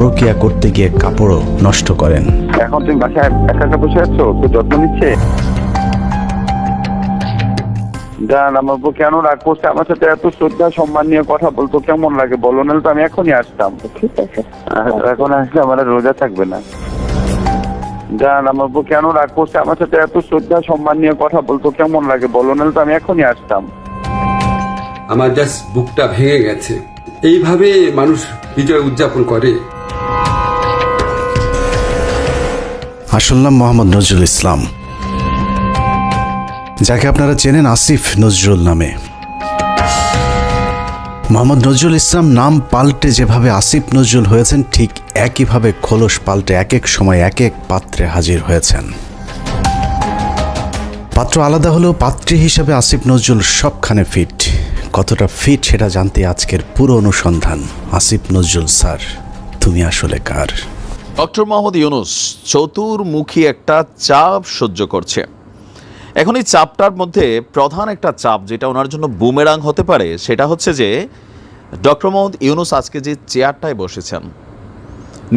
প্রক্রিয়া করতে গিয়ে কাপড়ও নষ্ট করেন। এখন তুমি বাসায় একা একা বসে আছো? তো যত্ন নিচ্ছে? জান আমার বউ কেন রাগ করছে? আমার সাথে এত শ্রদ্ধা সম্মান নিয়ে কথা বলতো কেমন লাগে? বলো নাহলে তো আমি এখনই আসতাম। ঠিক আছে। এখন আসলে আমার আর রোজা থাকবে না। জান আমার বউ কেন রাগ করছে? আমার সাথে এত শ্রদ্ধা সম্মান নিয়ে কথা বলতো কেমন লাগে? বলো নাহলে তো আমি এখনই আসতাম। আমার জাস্ট বুকটা ভেঙে গেছে। এইভাবে মানুষ বিজয় উদযাপন করে। আসল নাম মোহাম্মদ নজরুল ইসলাম, যাকে আপনারা চেনেন আসিফ নজরুল নামে। মোহাম্মদ নজরুল ইসলাম নাম পাল্টে যেভাবে আসিফ নজরুল হয়েছেন, ঠিক একইভাবে খোলস পাল্টে এক এক সময় এক এক পাত্রে হাজির হয়েছেন। পাত্র আলাদা হলেও পাত্রী হিসেবে আসিফ নজরুল সবখানে ফিট। কতটা ফিট সেটা জানতে আজকের পুরো অনুসন্ধান। আসিফ নজরুল স্যার তুমি আসলে কার? ডক্টর মোহাম্মদ ইউনুস চতুর্মুখী একটা চাপ সহ্য করছে। এখন এই চাপটার মধ্যে প্রধান একটা চাপ যেটা ওনার জন্য বুমেরাং হতে পারে, সেটা হচ্ছে যে ডক্টর মোহাম্মদ ইউনুস আজকে যে চেয়ারটায় বসেছেন,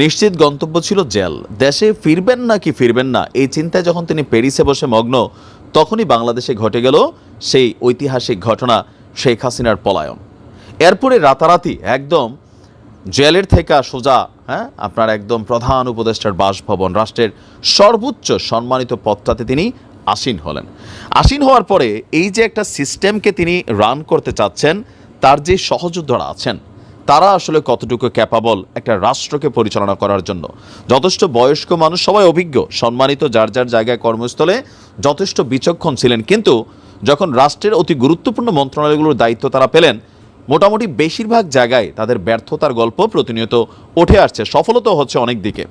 নিশ্চিত গন্তব্য ছিল জেল। দেশে ফিরবেন না কি ফিরবেন না, এই চিন্তায় যখন তিনি প্যারিসে বসে মগ্ন, তখনই বাংলাদেশে ঘটে গেল সেই ঐতিহাসিক ঘটনা শেখ হাসিনার পলায়ন। এরপরে রাতারাতি একদম জেলের থেকে সোজা হ্যাঁ? আপনার একদম প্রধান উপদেষ্টার বাসভবন, রাষ্ট্রের সর্বোচ্চ সম্মানিত পদটাতে তিনি আসীন হলেন। আসীন হওয়ার পরে এই যে একটা সিস্টেমকে তিনি রান করতে চাচ্ছেন, তার যে সহযোদ্ধারা আছেন, তারা আসলে কতটুকু ক্যাপাবল একটা রাষ্ট্রকে পরিচালনা করার জন্য? যথেষ্ট বয়স্ক মানুষ, সবাই অভিজ্ঞ, সম্মানিত, যার যার জায়গায় কর্মস্থলে যথেষ্ট বিচক্ষণ ছিলেন। কিন্তু যখন রাষ্ট্রের অতি গুরুত্বপূর্ণ মন্ত্রণালয়গুলোর দায়িত্ব তারা পেলেন মোটামুটি বেশিরভাগ জায়গায় তাদের ব্যর্থতার গল্প প্রতিনিয়ত উঠে আসছে। সফলতা হচ্ছে অনেক দিকে।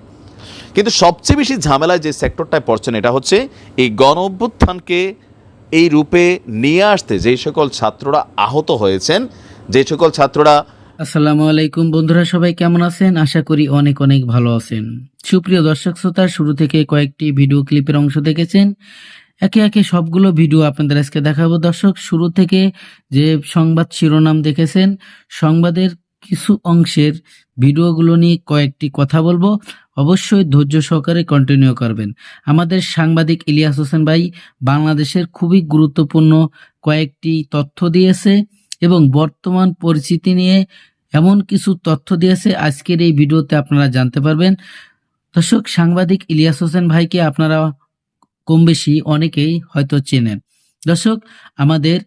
কিন্তু সবচেয়ে বেশি ঝামেলায় যে সেক্টরটায় পড়ছেন এটা হচ্ছে এই গণ অভ্যুত্থানকে এই রূপে নিয়ে আসতে যেই সকল ছাত্ররা আহত হয়েছেন, যে সকল ছাত্ররা আসসালামু আলাইকুম বন্ধুরা, সবাই কেমন আছেন? আশা করি অনেক অনেক ভালো আছেন। সুপ্রিয় দর্শক শ্রোতা, শুরু থেকে কয়েকটি ভিডিও ক্লিপের অংশ দেখেছেন। একে একে সবগুলো ভিডিও আপনাদের আজকে দেখাবো। দর্শক, শুরু থেকে যে সংবাদ শিরোনাম দেখেছেন, সংবাদের কিছু অংশের ভিডিওগুলো নিয়ে কয়েকটি কথা বলব। অবশ্যই ধৈর্য সহকারে কন্টিনিউ করবেন। আমাদের সাংবাদিক ইলিয়াস হোসেন ভাই বাংলাদেশের খুবই গুরুত্বপূর্ণ কয়েকটি তথ্য দিয়েছে এবং বর্তমান পরিস্থিতি নিয়ে এমন কিছু তথ্য দিয়েছে। আজকের এই ভিডিওতে আপনারা জানতে পারবেন। দর্শক, সাংবাদিক ইলিয়াস হোসেন ভাইকে আপনারা কম বেশি অনেকেই হয়তো চেনেন। দর্শক, আমাদের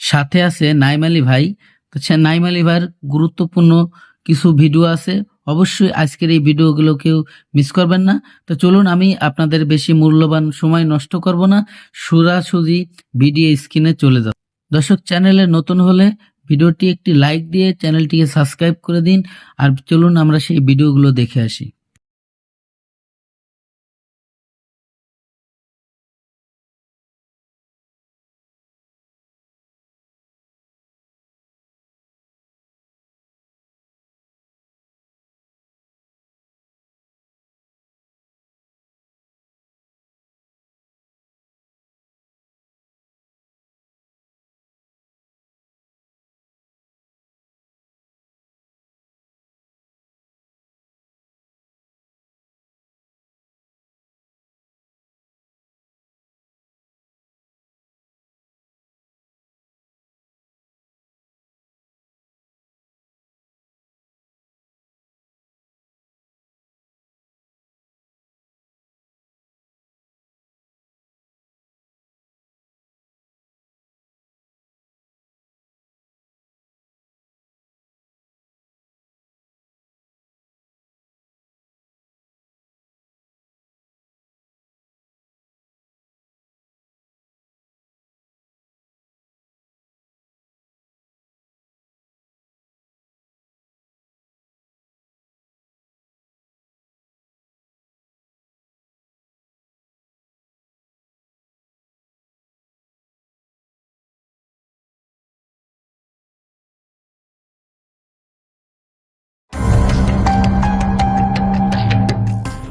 সাথে আছে নাইম আলী ভাই। তো সে নাইম আলী ভাইয়ের গুরুত্বপূর্ণ কিছু ভিডিও আছে। অবশ্যই আজকের এই ভিডিওগুলো কেউ মিস করবেন না। তো চলুন, আমি আপনাদের বেশি মূল্যবান সময় নষ্ট করব না। সোজাসুজি ভিডিও স্ক্রিনে চলে যাব দর্শক, চ্যানেলে নতুন হলে ভিডিওটি একটি লাইক দিয়ে চ্যানেলটিকে সাবস্ক্রাইব করে দিন। আর চলুন, আমরা সেই ভিডিওগুলো দেখে আসি।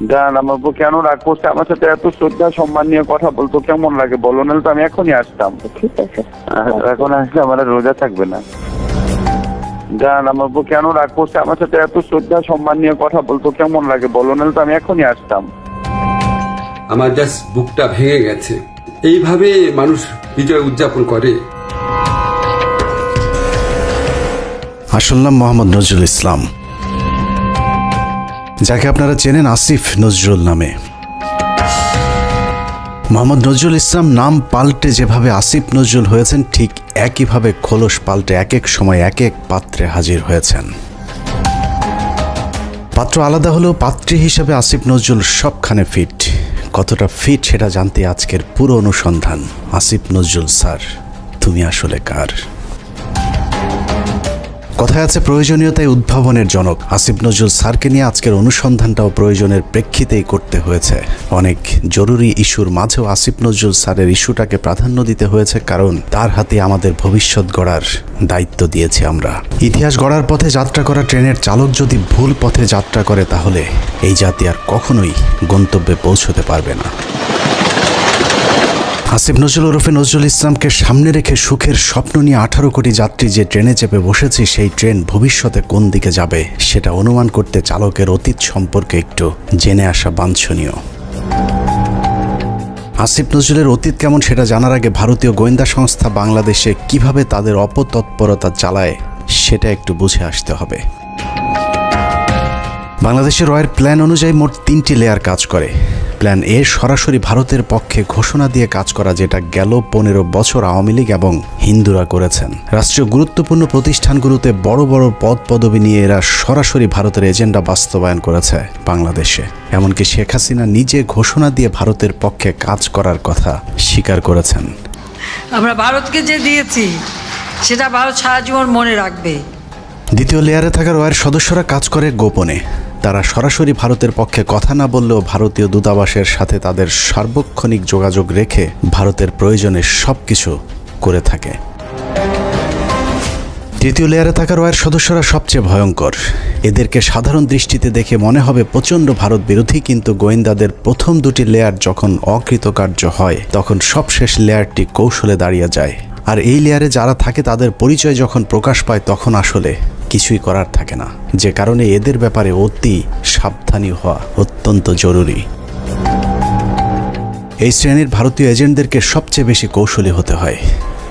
জান আমার বউ কেন রাগ করছে? আমার সাথে এত শ্রদ্ধা সম্মান নিয়ে কথা বলতো কেমন লাগে? বলো নাহলে তো আমি এখনই আসতাম। ঠিক আছে। এখন আসলে আমার রোজা থাকবে না। জান আমার বউ কেন রাগ করছে? আমার সাথে এত শ্রদ্ধা সম্মান নিয়ে কথা বলতো কেমন লাগে? বলো নাহলে তো আমি এখনই আসতাম। আমার জাস্ট বুকটা ভেঙে গেছে। এইভাবে মানুষ বিজয় উদযাপন করে। আসল নাম মোহাম্মদ নজরুল ইসলাম। যাকে আপনারা চেনেন আসিফ নজরুল নামে। মোহাম্মদ নজরুল ইসলাম নাম পাল্টে যেভাবে আসিফ নজরুল হয়েছেন, ঠিক একইভাবে খোলস পাল্টে এক এক সময় এক এক পাত্রে হাজির হয়েছেন। পাত্র আলাদা হলেও পাত্রী হিসেবে আসিফ নজরুল সবখানে ফিট। কতটা ফিট সেটা জানতে আজকের পুরো অনুসন্ধান। আসিফ নজরুল স্যার তুমি আসলে কার? কথায় আছে প্রয়োজনীয়তায় উদ্ভাবনের জনক। আসিফ নজরুল স্যারকে নিয়ে আজকের অনুসন্ধানটাও প্রয়োজনের প্রেক্ষিতেই করতে হয়েছে। অনেক জরুরি ইস্যুর মাঝেও আসিফ নজরুল স্যারের ইস্যুটাকে প্রাধান্য দিতে হয়েছে, কারণ তার হাতে আমাদের ভবিষ্যৎ গড়ার দায়িত্ব দিয়েছি আমরা। ইতিহাস গড়ার পথে যাত্রা করা ট্রেনের চালক যদি ভুল পথে যাত্রা করে, তাহলে এই জাতি আর কখনোই গন্তব্যে পৌঁছতে পারবে না। আসিফ নজরুল ওরফে নজরুল ইসলামকে সামনে রেখে সুখের স্বপ্ন নিয়ে আঠারো কোটি যাত্রী যে ট্রেনে চেপে বসেছে, সেই ট্রেন ভবিষ্যতে কোন দিকে যাবে সেটা অনুমান করতে চালকের অতীত সম্পর্কে একটু জেনে আসা বাঞ্ছনীয়। আসিফ নজরুলের অতীত কেমন সেটা জানার আগে ভারতীয় গোয়েন্দা সংস্থা বাংলাদেশে কীভাবে তাদের অপতৎপরতা চালায় সেটা একটু বুঝে আসতে হবে। বাংলাদেশের রয়ের প্ল্যান অনুযায়ী মোট তিনটি লেয়ার কাজ করে। প্ল্যান এ সরাসরি ভারতের পক্ষে ঘোষণা দিয়ে কাজ করা যেটা গেল পনেরো বছর আওয়ামী লীগ এবং হিন্দুরা করেছেন। রাষ্ট্রীয় গুরুত্বপূর্ণ প্রতিষ্ঠানগুলোতে বড় বড় পদ পদবি নিয়ে এরা সরাসরি ভারতের এজেন্ডা বাস্তবায়ন করেছে বাংলাদেশে। এমনকি শেখ হাসিনা নিজে ঘোষণা দিয়ে ভারতের পক্ষে কাজ করার কথা স্বীকার করেছেন। আমরা ভারতকে যে দিয়েছি সেটা ভারত সারা জীবন মনে রাখবে। দ্বিতীয় লেয়ারে থাকা রয়ের সদস্যরা কাজ করে গোপনে। তারা সরাসরি ভারতের পক্ষে কথা না বললেও ভারতীয় দূতাবাসের সাথে তাদের সার্বক্ষণিক যোগাযোগ রেখে ভারতের প্রয়োজনে সব কিছু করে থাকে। তৃতীয় লেয়ারে থাকা রয়ের সদস্যরা সবচেয়ে ভয়ঙ্কর। এদেরকে সাধারণ দৃষ্টিতে দেখে মনে হবে প্রচণ্ড ভারত বিরোধী, কিন্তু গোয়েন্দাদের প্রথম দুটি লেয়ার যখন অকৃতকার্য হয়, তখন সবশেষ লেয়ারটি কৌশলে দাঁড়িয়ে যায়। আর এই লেয়ারে যারা থাকে, তাদের পরিচয় যখন প্রকাশ পায়, তখন আসলে কিছুই করার থাকে না। যে কারণে এদের ব্যাপারে অতি সাবধানী হওয়া অত্যন্ত জরুরি। এই শ্রেণির ভারতীয় এজেন্টদেরকে সবচেয়ে বেশি কৌশলী হতে হয়,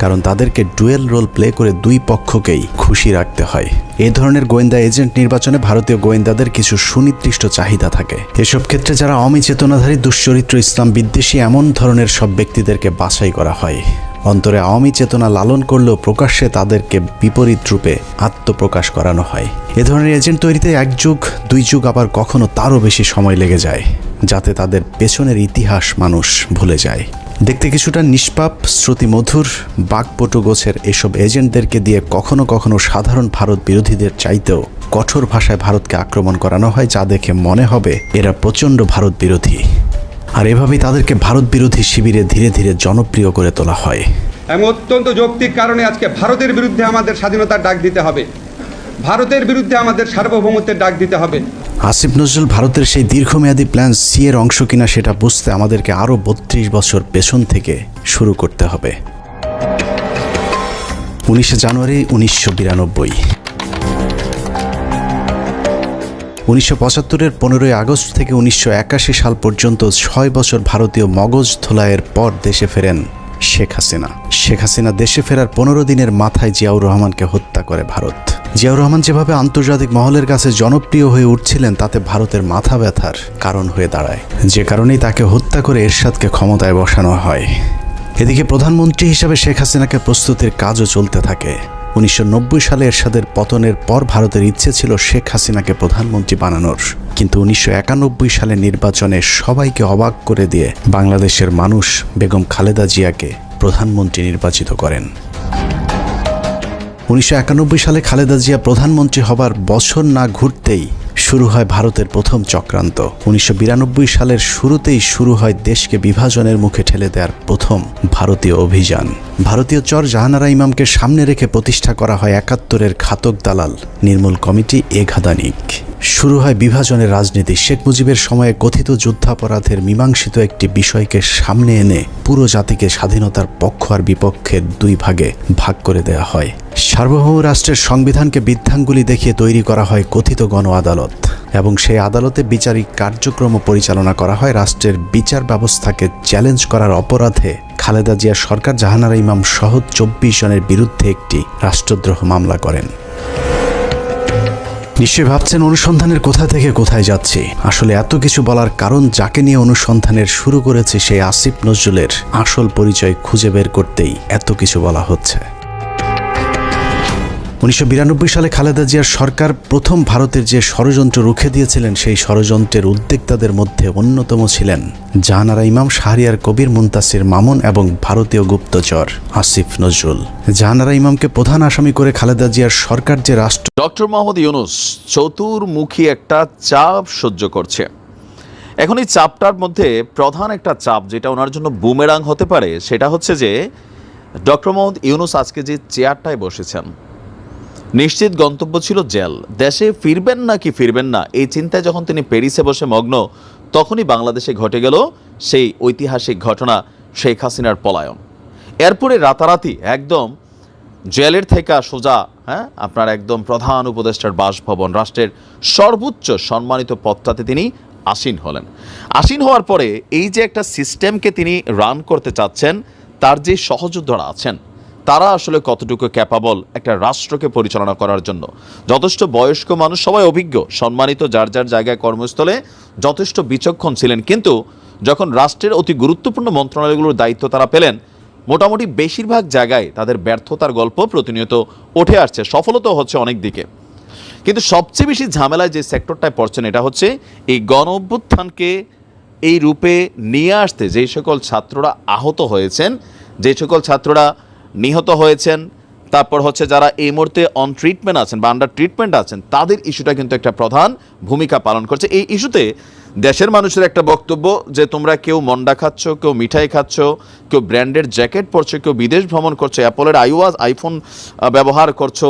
কারণ তাদেরকে ডুয়েল রোল প্লে করে দুই পক্ষকেই খুশি রাখতে হয়। এই ধরনের গোয়েন্দা এজেন্ট নির্বাচনে ভারতীয় গোয়েন্দাদের কিছু সুনির্দিষ্ট চাহিদা থাকে। এসব ক্ষেত্রে যারা অমি চেতনাধারী দুশ্চরিত্র, ইসলাম বিদ্বেষী, এমন ধরনের সব ব্যক্তিদেরকে বাছাই করা হয়। অন্তরে আওয়ামী চেতনা লালন করলেও প্রকাশ্যে তাদেরকে বিপরীত রূপে আত্মপ্রকাশ করানো হয়। এ ধরনের এজেন্ট তৈরিতে এক যুগ, দুই যুগ আবার কখনো তারও বেশি সময় লেগে যায়, যাতে তাদের পেছনের ইতিহাস মানুষ ভুলে যায়। দেখতে কিছুটা নিষ্পাপ, শ্রুতিমধুর, বাকপটু গোছের এসব এজেন্টদেরকে দিয়ে কখনো কখনো সাধারণ ভারত বিরোধীদের চাইতেও কঠোর ভাষায় ভারতকে আক্রমণ করানো হয়, যা দেখে মনে হবে এরা প্রচণ্ড ভারত বিরোধী। আর এভাবেই তাদেরকে ভারত বিরোধী শিবিরে ধীরে ধীরে জনপ্রিয় করে তোলা হয়। এবং অত্যন্ত যৌক্তিক কারণে আজকে ভারতের বিরুদ্ধে আমাদের স্বাধীনতার ডাক দিতে হবে। ভারতের বিরুদ্ধে আমাদের সার্বভৌমত্বের ডাক দিতে হবে। আসিফ নজরুল ভারতের সেই দীর্ঘমেয়াদী প্ল্যান সি এর অংশ কিনা সেটা বুঝতে আমাদেরকে আরও বত্রিশ বছর পেছন থেকে শুরু করতে হবে। উনিশে জানুয়ারি উনিশশো বিরানব্বই। উনিশশো পঁচাত্তরের পনেরোই আগস্ট থেকে উনিশশো একাশি সাল পর্যন্ত ছয় বছর ভারতীয় মগজ ধোলাইয়ের পর দেশে ফেরেন শেখ হাসিনা। শেখ হাসিনা দেশে ফেরার পনেরো দিনের মাথায় জিয়াউর রহমানকে হত্যা করে ভারত। জিয়াউর রহমান যেভাবে আন্তর্জাতিক মহলের কাছে জনপ্রিয় হয়ে উঠছিলেন, তাতে ভারতের মাথা ব্যথার কারণ হয়ে দাঁড়ায়। যে কারণেই তাকে হত্যা করে এরশাদকে ক্ষমতায় বসানো হয়। এদিকে প্রধানমন্ত্রী হিসাবে শেখ হাসিনাকে প্রস্তুতির কাজও চলতে থাকে। উনিশশো নব্বই সালে এরশাদের পতনের পর ভারতের ইচ্ছে ছিল শেখ হাসিনাকে প্রধানমন্ত্রী বানানোর। কিন্তু উনিশশো একানব্বই সালে নির্বাচনে সবাইকে অবাক করে দিয়ে বাংলাদেশের মানুষ বেগম খালেদা জিয়াকে প্রধানমন্ত্রী নির্বাচিত করেন। উনিশশো একানব্বই সালে খালেদা জিয়া প্রধানমন্ত্রী হবার বছর না ঘুরতেই শুরু হয় ভারতের প্রথম চক্রান্ত। উনিশশো বিরানব্বই সালের শুরুতেই শুরু হয় দেশকে বিভাজনের মুখে ঠেলে দেওয়ার প্রথম ভারতীয় অভিযান। ভারতীয় চর জাহানারা ইমামকে সামনে রেখে প্রতিষ্ঠা করা হয় একাত্তরের ঘাতক দালাল নির্মূল কমিটি এঘাদানিক শুরু হয় বিভাজনের রাজনীতি। শেখ মুজিবের সময়ে কথিত যুদ্ধাপরাধের মীমাংসিত একটি বিষয়কে সামনে এনে পুরো জাতিকে স্বাধীনতার পক্ষ আর বিপক্ষের দুই ভাগে ভাগ করে দেয়া হয়। সার্বভৌম রাষ্ট্রের সংবিধানকে বৃদ্ধাঙ্গুলি দেখিয়ে তৈরি করা হয় কথিত গণ আদালত এবং সেই আদালতে বিচারিক কার্যক্রম পরিচালনা করা হয়। রাষ্ট্রের বিচার ব্যবস্থাকে চ্যালেঞ্জ করার অপরাধে খালেদা জিয়া সরকার জাহানারা ইমাম সহ চব্বিশ জনের বিরুদ্ধে একটি রাষ্ট্রদ্রোহ মামলা করেন। নিশ্চয়ই ভাবছেন অনুসন্ধানের কোথা থেকে কোথায় যাচ্ছি? আসলে এত কিছু বলার কারণ যাকে নিয়ে অনুসন্ধানের শুরু করেছে সেই আসিফ নজরুলের আসল পরিচয় খুঁজে বের করতেই এত কিছু বলা হচ্ছে। উনিশশো বিরানব্বই সালে খালেদা জিয়ার সরকার প্রথম ভারতের যে ষড়যন্ত্র রুখে দিয়েছিলেন, সেই ষড়যন্ত্রের উদ্যোক্তাদের মধ্যে অন্যতম ছিলেন জাহানারা ইমাম শাহরিয়ার কবির মুন্তাসির মামুন এবং ভারতীয় গুপ্তচর আসিফ নজরুল। জাহানারা ইমামকে প্রধান আসামি করে খালেদা জিয়ার সরকার যে রাষ্ট্র ডক্টর মোহাম্মদ ইউনুস চতুর্মুখী একটা চাপ সহ্য করছে। এখন এই চাপটার মধ্যে প্রধান একটা চাপ যেটা ওনার জন্য বুমেরাং হতে পারে, সেটা হচ্ছে যে ডক্টর মোহাম্মদ ইউনুস আজকে যে চেয়ারটায় বসেছেন নিশ্চিত গন্তব্য ছিল জেল। দেশে ফিরবেন না কি ফিরবেন না, এই চিন্তায় যখন তিনি প্যারিসে বসে মগ্ন, তখনই বাংলাদেশে ঘটে গেল সেই ঐতিহাসিক ঘটনা, শেখ হাসিনার পলায়ন। এরপরে রাতারাতি একদম জেলের থেকে সোজা হ্যাঁ আপনার একদম প্রধান উপদেষ্টার বাসভবন, রাষ্ট্রের সর্বোচ্চ সম্মানিত পদটাতে তিনি আসীন হলেন। আসীন হওয়ার পরে এই যে একটা সিস্টেমকে তিনি রান করতে চাচ্ছেন, তার যে সহযোদ্ধারা আছেন তারা আসলে কতটুকু ক্যাপাবল একটা রাষ্ট্রকে পরিচালনা করার জন্য? যথেষ্ট বয়স্ক মানুষ সবাই অভিজ্ঞ, সম্মানিত যার যার জায়গায় কর্মস্থলে যথেষ্ট বিচক্ষণ ছিলেন। কিন্তু যখন রাষ্ট্রের অতি গুরুত্বপূর্ণ মন্ত্রণালয়গুলোর দায়িত্ব তারা পেলেন, মোটামুটি বেশিরভাগ জায়গায় তাদের ব্যর্থতার গল্প প্রতিনিয়ত উঠে আসছে সফলতা হচ্ছে অনেক দিকে। কিন্তু সবচেয়ে বেশি ঝামেলায় যে সেক্টরটায় পড়ছেন এটা হচ্ছে এই গণ অভ্যুত্থানকে এই রূপে নিয়ে আসতে যেই সকল ছাত্ররা আহত হয়েছেন, যে সকল ছাত্ররা নিহত হয়েছেন। তারপর হচ্ছে যারা এই মুহূর্তে অন ট্রিটমেন্ট আছেন বা আন্ডার ট্রিটমেন্ট আছেন, তাদের ইস্যুটা কিন্তু একটা প্রধান ভূমিকা পালন করছে। এই ইস্যুতে দেশের মানুষের একটা বক্তব্য যে, তোমরা কেউ মন্ডা খাচ্ছ, কেউ মিঠাই খাচ্ছ, কেউ ব্র্যান্ডের জ্যাকেট পরছো, কেউ বিদেশ ভ্রমণ করছ, অ্যাপলের আইওয়াজ আইফোন ব্যবহার করছ,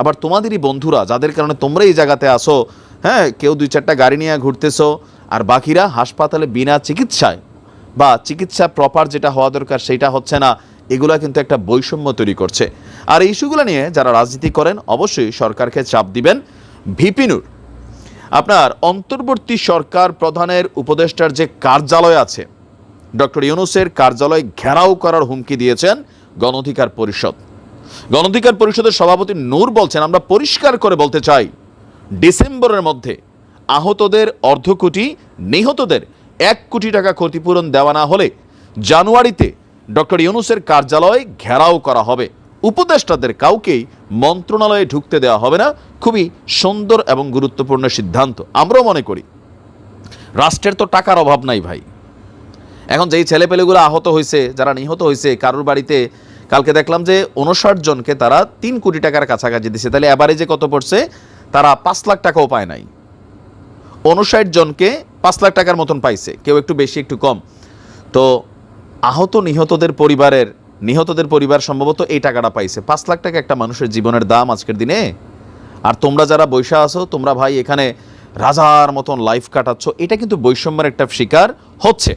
আবার তোমাদেরই বন্ধুরা যাদের কারণে তোমরা এই জায়গাতে আসো হ্যাঁ কেউ দুই চারটা গাড়ি নিয়ে ঘুরতেছো, আর বাকিরা হাসপাতালে বিনা চিকিৎসায় বা চিকিৎসা প্রপার যেটা হওয়া দরকার সেটা হচ্ছে না। এগুলা কিন্তু একটা বৈষম্য তৈরি করছে। আর এই ইস্যুগুলো নিয়ে যারা রাজনীতি করেন, অবশ্যই সরকারকে চাপ দিবেন ভিপিনুর আপনার অন্তর্বর্তী সরকার প্রধানের উপদেষ্টার যে কার্যালয় আছে, ডক্টর ইউনুসের কার্যালয় ঘেরাও করার হুমকি দিয়েছেন গণঅধিকার পরিষদ। গণঅধিকার পরিষদের সভাপতি নূর বলছেন, আমরা পরিষ্কার করে বলতে চাই, ডিসেম্বরের মধ্যে আহতদের অর্ধ কোটি, নিহতদের এক কোটি টাকা ক্ষতিপূরণ দেওয়া না হলে জানুয়ারিতে ডক্টর ইউনুসের কার্যালয় ঘেরাও করা হবে। উপদেষ্টাদের কাউকেই মন্ত্রণালয়ে ঢুকতে দেওয়া হবে না। খুবই সুন্দর এবং গুরুত্বপূর্ণ সিদ্ধান্ত, আমরাও মনে করি। রাষ্ট্রের তো টাকার অভাব নাই ভাই। এখন যেই ছেলেপেলেগুলো আহত হয়েছে, যারা নিহত হয়েছে, কারোর বাড়িতে কালকে দেখলাম যে উনষাট জনকে তারা তিন কোটি টাকার কাছাকাছি দিছে। তাহলে অ্যাভারেজে কত পড়ছে? তারা পাঁচ লাখ টাকাও পায় নাই। উনষাট জনকে পাঁচ লাখ টাকার মতন পাইছে। কেউ একটু বেশি, একটু কম। তো আহত নিহতদের পরিবারের, নিহতদের পরিবার সম্ভবত এই টাকাটা পাইছে। পাঁচ লাখ টাকা একটা মানুষের জীবনের দাম আজকের দিনে। আর তোমরা যারা বৈশা আছো, তোমরা ভাই এখানে রাজার মতন লাইফ কাটাচ্ছ। এটা কিন্তু বৈষম্যের একটা শিকার হচ্ছে।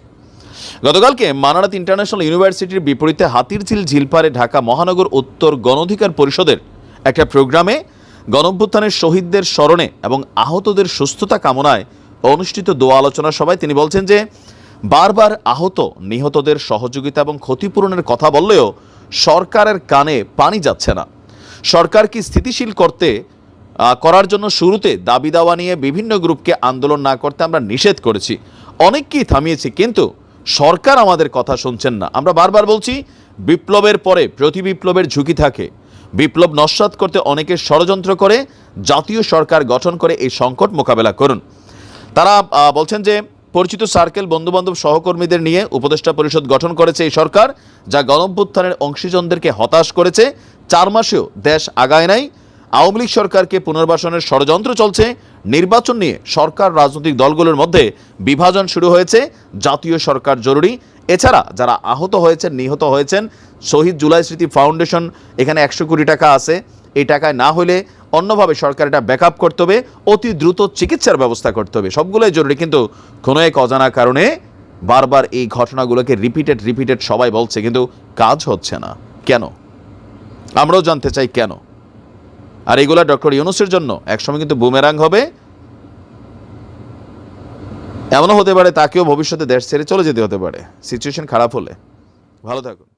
গতকালকে মানারাত ইন্টারন্যাশনাল ইউনিভার্সিটির বিপরীতে হাতিরঝিল ঝিলপাড়ে ঢাকা মহানগর উত্তর গণঅধিকার পরিষদের একটা প্রোগ্রামে গণঅভ্যুত্থানের শহীদদের স্মরণে এবং আহতদের সুস্থতা কামনায় অনুষ্ঠিত দোয়া আলোচনা সভায় তিনি বলছেন যে বারবার আহত, নিহতদের সহযোগিতা এবং ক্ষতিপূরণের কথা বললেও সরকারের কানে পানি যাচ্ছে না। সরকার কি স্থিতিশীল করতে করার জন্য শুরুতে দাবি দাওয়া নিয়ে বিভিন্ন গ্রুপকে আন্দোলন না করতে আমরা নিষেধ করেছি। অনেককেই থামিয়েছি, কিন্তু সরকার আমাদের কথা শুনছেন না। আমরা বারবার বলছি, বিপ্লবের পরে প্রতি বিপ্লবের ঝুঁকি থাকে। বিপ্লব নস্বাত করতে অনেকে ষড়যন্ত্র করে, জাতীয় সরকার গঠন করে এই সংকট মোকাবেলা করুন। তারা বলছেন যে পরিচিত সার্কেল বন্ধুবান্ধব সহকর্মীদের নিয়ে উপদেষ্টা পরিষদ গঠন করেছে এই সরকার, যা গণঅভ্যুত্থানের অংশীজনদেরকে হতাশ করেছে। চার মাসেও দেশ আগায় নাই। আওয়ামী লীগ সরকারকে পুনর্বাসনের ষড়যন্ত্র চলছে। নির্বাচন নিয়ে সরকার রাজনৈতিক দলগুলোর মধ্যে বিভাজন শুরু হয়েছে। জাতীয় সরকার জরুরি। এছাড়া যারা আহত হয়েছেন, নিহত হয়েছেন, শহীদ জুলাই স্মৃতি ফাউন্ডেশন এখানে একশো কোটি টাকা আছে। এই টাকায় না হলে অন্যভাবে সরকার এটা ব্যাকআপ করতে হবে, অতি দ্রুত চিকিৎসার ব্যবস্থা করতে হবে। সবগুলোই জরুরি, কিন্তু কোনো এক অজানা কারণে বারবার এই ঘটনাগুলোকে রিপিটেড রিপিটেড সবাই বলছে, কিন্তু কাজ হচ্ছে না। কেন? আমরাও জানতে চাই কেন? আর এগুলা ডক্টর ইউনুসের জন্য একসময় কিন্তু বুমেরাং হবে। এমনও হতে পারে, তাকেও ভবিষ্যতে দেশ ছেড়ে চলে যেতে হতে পারে। সিচুয়েশন খারাপ হলে। ভালো থাকুন।